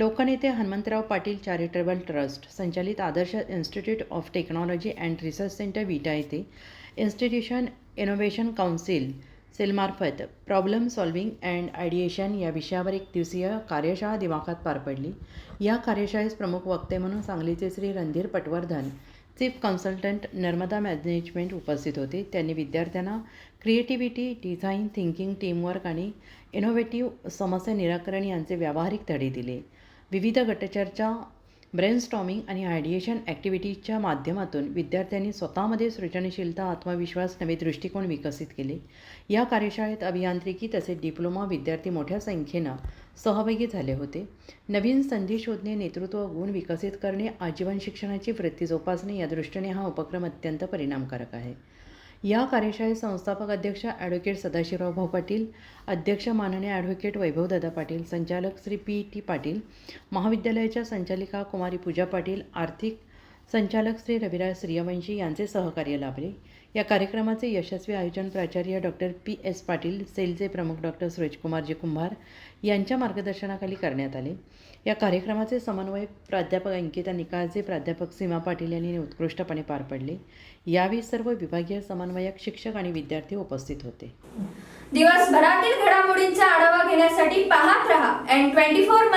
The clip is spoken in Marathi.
लोकनेते हनुमंतराव पाटील चॅरिटेबल ट्रस्ट संचालित Adarsh institute of technology and research centre Vita येथे इन्स्टिट्यूशन इनोव्हेशन काउन्सिल सेलमार्फत प्रॉब्लेम सॉल्विंग अँड आयडिएशन या विषयावर एक दिवसीय कार्यशाळा दिमाखात पार पडली. या कार्यशाळेस प्रमुख वक्ते म्हणून सांगलीचे Shri Randhir Patwardhan chief consultant Narmada management उपस्थित होते. त्यांनी विद्यार्थ्यांना क्रिएटिव्हिटी डिझाईन थिंकिंग टीमवर्क आणि इनोव्हेटिव्ह समस्या निराकरण यांचे व्यावहारिक धडे दिले. विविध गटचर्चा ब्रेनस्टॉमिंग आणि आयडिएशन ॲक्टिव्हिटीजच्या माध्यमातून विद्यार्थ्यांनी स्वतःमध्ये सृजनशीलता आत्मविश्वास नवे दृष्टिकोन विकसित केले. या कार्यशाळेत अभियांत्रिकी तसेच डिप्लोमा विद्यार्थी मोठ्या संख्येनं सहभागी झाले होते. नवीन संधी शोधणे नेतृत्व गुण विकसित करणे आजीवन शिक्षणाची वृत्ती जोपासणे या दृष्टीने हा उपक्रम अत्यंत परिणामकारक आहे. या कार्यशाळेत संस्थापक अध्यक्ष ॲडव्होकेट सदाशिवराव भाऊ पाटील अध्यक्ष माननीय ॲडव्होकेट वैभवदादा पाटील संचालक श्री पी टी पाटील महाविद्यालयाच्या संचालिका कुमारी पूजा पाटील आर्थिक संचालक श्री रविराज सूर्यवंशी यांचे सहकार्य लाभले. या कार्यक्रमाचे यशस्वी आयोजन प्राचार्य डॉक्टर पी. एस. पाटील सेलचे प्रमुख डॉक्टर सुरेशकुमारजी कुंभार यांच्या मार्गदर्शनाखाली करण्यात आले. या कार्यक्रमाचे समन्वय प्राध्यापक अंकिता निकाळजे प्राध्यापक सीमा पाटील यांनी उत्कृष्टपणे पार पडले. यावेळी सर्व विभागीय समन्वयक शिक्षक आणि विद्यार्थी उपस्थित होते. दिवसभरातील घडामोडींचा आढावा घेण्यासाठी पाहत रहा एन ट्वेंटी फोर